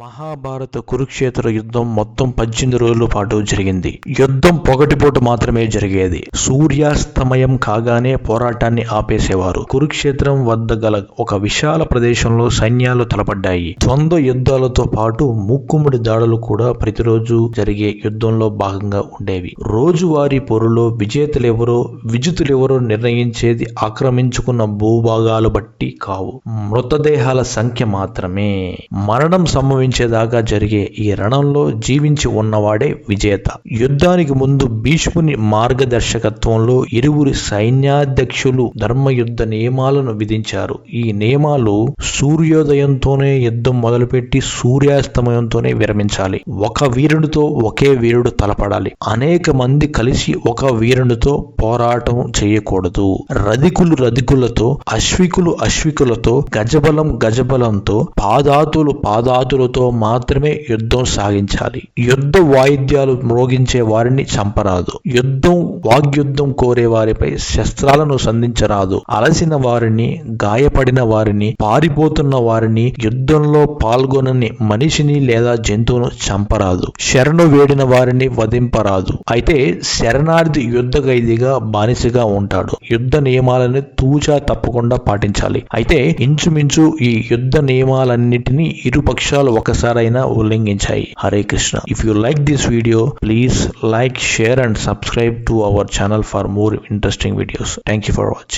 మహాభారత కురుక్షేత్ర యుద్ధం మొత్తం పద్దెనిమిది రోజుల పాటు జరిగింది. యుద్ధం పొగటిపూట మాత్రమే జరిగేది. సూర్యాస్తమయం కాగానే పోరాటాన్ని ఆపేసేవారు. కురుక్షేత్రం వద్ద గల ఒక విశాల ప్రదేశంలో సైన్యాలు తలపడ్డాయి. ద్వంద్వ యుద్ధాలతో పాటు ముక్కుముడి దాడులు కూడా ప్రతిరోజు జరిగే యుద్ధంలో భాగంగా ఉండేవి. రోజువారీ పొరులో విజేతలెవరో విజితులెవరో నిర్ణయించేది ఆక్రమించుకున్న భూభాగాలు బట్టి కావు. మృతదేహాల సంఖ్య మాత్రమే. మరణం సంభవించేదాకా జరిగే ఈ రణంలో జీవించి ఉన్నవాడే విజేత. యుద్ధానికి ముందు భీష్ముని మార్గదర్శకత్వంలో ఇరువురి సైన్యాధ్యక్షులు ధర్మయుద్ధ నియమాలను విధించారు. ఈ నియమాలు సూర్యోదయంతోనే యుద్ధం మొదలుపెట్టి సూర్యాస్తమయంతోనే విరమించాలి. ఒక వీరునితో ఒకే వీరుడు తలపడాలి. అనేక మంది కలిసి ఒక వీరునితో పోరాటం చేయకూడదు. రధికులు రధికులతో అశ్వికులు అశ్వికులతో గజబలం గజబలంతో పాదాతులు పాదాతులతో మాత్రమే యుద్ధం సాగించాలి. యుద్ధ వాయిద్యాలు మ్రోగించే వారిని చంపరాదు. యుద్ధం వాగ్యుద్ధం కోరే వారిపై శస్త్రాలను సంధించరాదు. అలసిన వారిని గాయపడిన వారిని పారిపోతున్న వారిని యుద్ధంలో పాల్గొనని మనిషిని లేదా జంతువును చంపరాదు. శరణు వేడిన వారిని వధింపరాదు. అయితే శరణార్థి యుద్ధ ఖైదీగా బానిసగా ఉంటాడు. యుద్ధ నియమాలను తూచా తప్పకుండా పాటించాలి. అయితే ఇంచుమించు ఈ యుద్ధ నియమాలన్నిటినీ ఇరు పక్షాలు ఒకసారైనా ఉల్లంఘించాయి. Hare Krishna. If you like this video please like share and subscribe to our channel for more interesting videos thank you for watching